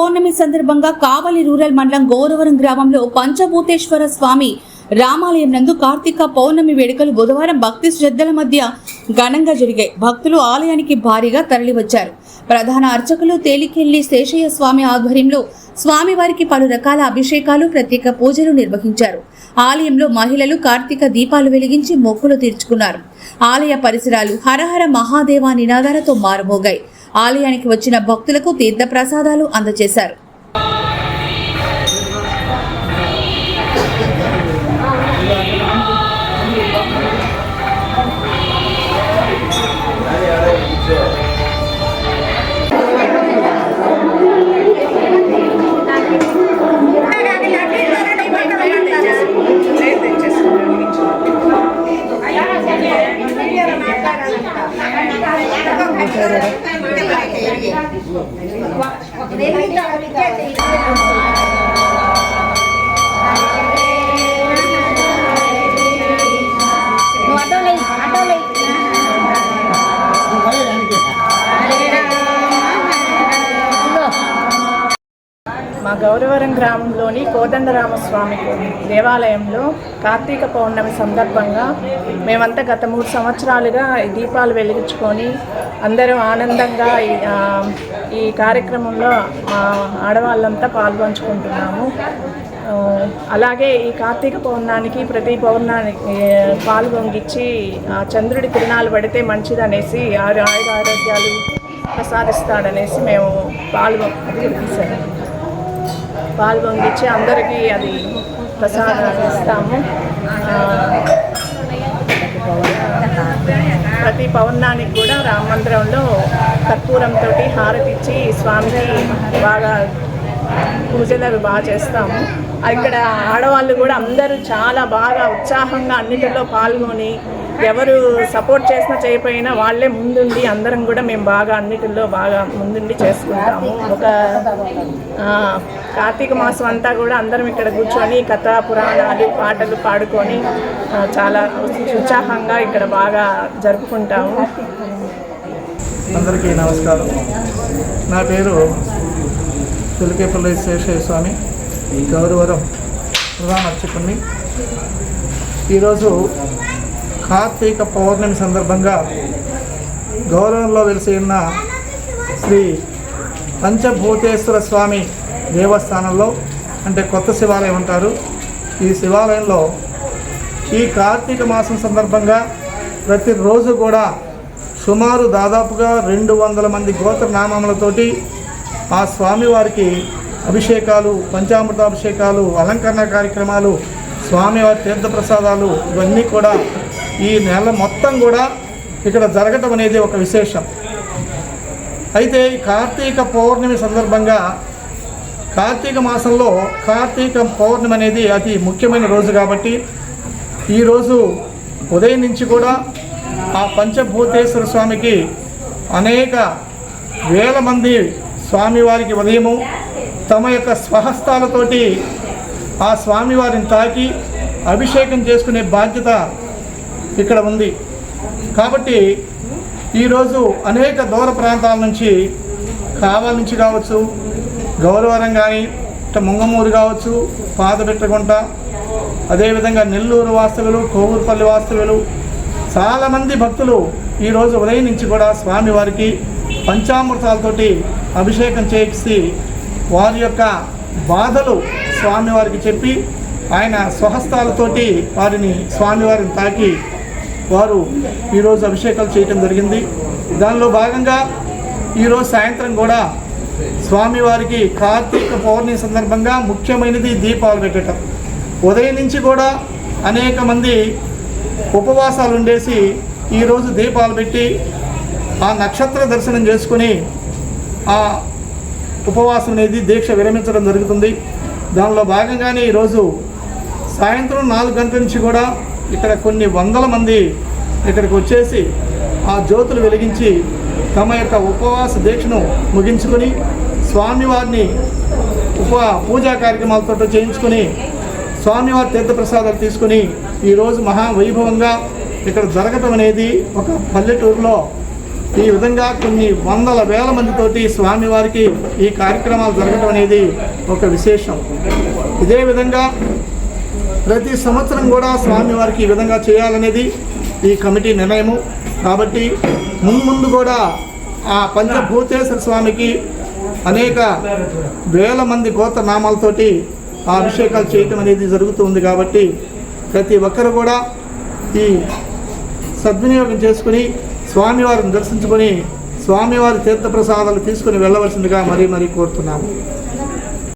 పౌర్ణమి సందర్భంగా కావలి రూరల్ మండలం గౌరవరం గ్రామంలో పంచభూతేశ్వర స్వామి రామాలయం నందు కార్తీక పౌర్ణమి వేడుకలు బుధవారం భక్తి శ్రద్ధల మధ్య ఘనంగా జరిగాయి. భక్తులు ఆలయానికి భారీగా తరలివచ్చారు. ప్రధాన అర్చకులు తేలికెళ్ళి శేషయ్య స్వామి ఆధ్వర్యంలో స్వామివారికి పలు రకాల అభిషేకాలు ప్రత్యేక పూజలు నిర్వహించారు. ఆలయంలో మహిళలు కార్తీక దీపాలు వెలిగించి మొక్కులు తీర్చుకున్నారు. ఆలయ పరిసరాలు హరహర మహాదేవ నినాదాలతో మారుమోగాయి. ఆలయానికి వచ్చిన భక్తులకు తీర్థ ప్రసాదాలు అందజేశారు Gracias. 你干的？మా గౌరవరం గ్రామంలోని కోదండరామస్వామి దేవాలయంలో కార్తీక పౌర్ణమి సందర్భంగా మేమంతా గత మూడు సంవత్సరాలుగా ఈ దీపాలు వెలిగించుకొని అందరం ఆనందంగా ఈ, కార్యక్రమంలో మా ఆడవాళ్ళంతా పాల్పంచుకుంటున్నాము అలాగే ఈ కార్తీక పౌర్ణానికి ప్రతి పౌర్ణానికి పాల్గొంగిచ్చి చంద్రుడి కిరణాలు పడితే మంచిదనేసి ఆరు ఆయుర ఆరోగ్యాలు ప్రసాదిస్తాడనేసి మేము పాలు తీసాము పాలు అందరికీ అది ప్రసాదం ఇస్తాము. ప్రతి పౌర్ణానికి కూడా రామ మందిరంలో కర్పూరంతో హారతిచ్చి స్వామికి బాగా పూజలు అవి బాగా చేస్తాము. ఇక్కడ ఆడవాళ్ళు కూడా అందరూ చాలా బాగా ఉత్సాహంగా అన్నిటిలో పాల్గొని ఎవరు సపోర్ట్ చేసినా చేయకపోయినా వాళ్ళే ముందుండి అందరం కూడా మేము బాగా అన్నిటిలో బాగా ముందుండి చేసుకుంటాము. ఒక కార్తీక మాసం అంతా కూడా అందరం ఇక్కడ కూర్చొని కథ పురాణాలు పాటలు పాడుకొని చాలా ఉత్సాహంగా ఇక్కడ బాగా జరుపుకుంటాము. అందరికీ నమస్కారం. నా పేరు తులికేపల్లి శేషయ్య స్వామి గౌరవరం ప్రధాన అర్చకుని ఈరోజు కార్తీక పౌర్ణమి సందర్భంగా గౌరవంలో వెలిసి ఉన్న శ్రీ పంచభూతేశ్వర స్వామి దేవస్థానంలో అంటే కొత్త శివాలయం అంటారు. ఈ శివాలయంలో ఈ కార్తీక మాసం సందర్భంగా ప్రతిరోజు కూడా సుమారు దాదాపుగా రెండు వందల మంది గోత్ర నామములతోటి ఆ స్వామివారికి అభిషేకాలు పంచామృత అభిషేకాలు అలంకరణ కార్యక్రమాలు స్వామివారి తీర్థప్రసాదాలు ఇవన్నీ కూడా ఈ నెల మొత్తం కూడా ఇక్కడ జరగటం అనేది ఒక విశేషం. అయితే ఈ కార్తీక పౌర్ణమి సందర్భంగా కార్తీక మాసంలో కార్తీక పౌర్ణమి అనేది అతి ముఖ్యమైన రోజు కాబట్టి ఈరోజు ఉదయం నుంచి కూడా ఆ పంచభూతేశ్వర స్వామికి అనేక వేల మంది స్వామివారికి ఉదయము తమ యొక్క స్వహస్తాలతోటి ఆ స్వామివారిని తాకి అభిషేకం చేసుకునే బాధ్యత ఇక్కడ ఉంది. కాబట్టి ఈరోజు అనేక దూర ప్రాంతాల నుంచి కావాల నుంచి కావచ్చు గౌరవరం కానీ ఇట్లా ముంగమూరు కావచ్చు పాదబెట్టగుంట అదేవిధంగా నెల్లూరు వాస్తవులు కోవూరుపల్లి వాస్తవులు చాలామంది భక్తులు ఈరోజు ఉదయం నుంచి కూడా స్వామివారికి పంచామృతాలతోటి అభిషేకం చేసి వారి యొక్క బాధలు స్వామివారికి చెప్పి ఆయన స్వహస్తాలతోటి వారిని స్వామివారిని తాకి వారు ఈరోజు అభిషేకాలు చేయటం జరిగింది. దానిలో భాగంగా ఈరోజు సాయంత్రం కూడా స్వామివారికి కార్తీక పౌర్ణమి సందర్భంగా ముఖ్యమైనది దీపాలు పెట్టడం. ఉదయం నుంచి కూడా అనేక మంది ఉపవాసాలు ఉండేసి ఈరోజు దీపాలు పెట్టి ఆ నక్షత్ర దర్శనం చేసుకుని ఆ ఉపవాసం అనేది దీక్ష విరమించడం జరుగుతుంది. దానిలో భాగంగానే ఈరోజు సాయంత్రం నాలుగు గంటల నుంచి కూడా ఇక్కడ కొన్ని వందల మంది ఇక్కడికి వచ్చేసి ఆ జ్యోతులు వెలిగించి తమ యొక్క ఉపవాస దీక్షను ముగించుకొని స్వామివారిని ఉప పూజా కార్యక్రమాలతో చేయించుకొని స్వామివారి తీర్థప్రసాదాలు తీసుకుని ఈరోజు మహా వైభవంగా ఇక్కడ జరగటం అనేది ఒక పల్లెటూరులో ఈ విధంగా కొన్ని వందల వేల మందితోటి స్వామివారికి ఈ కార్యక్రమాలు జరగడం అనేది ఒక విశేషం. ఇదే విధంగా ప్రతి సంవత్సరం కూడా స్వామివారికి ఈ విధంగా చేయాలనేది ఈ కమిటీ నిర్ణయము. కాబట్టి మున్ముందు కూడా ఆ పంచభూతేశ్వర స్వామికి అనేక వేల మంది గోత్ర నామాలతోటి ఆ అభిషేకాలు చేయటం అనేది జరుగుతుంది కాబట్టి ప్రతి ఒక్కరు కూడా ఈ సద్వినియోగం చేసుకుని స్వామివారిని దర్శించుకొని స్వామివారి తీర్థప్రసాదాలు తీసుకుని వెళ్ళవలసిందిగా మరీ మరీ కోరుతున్నాము.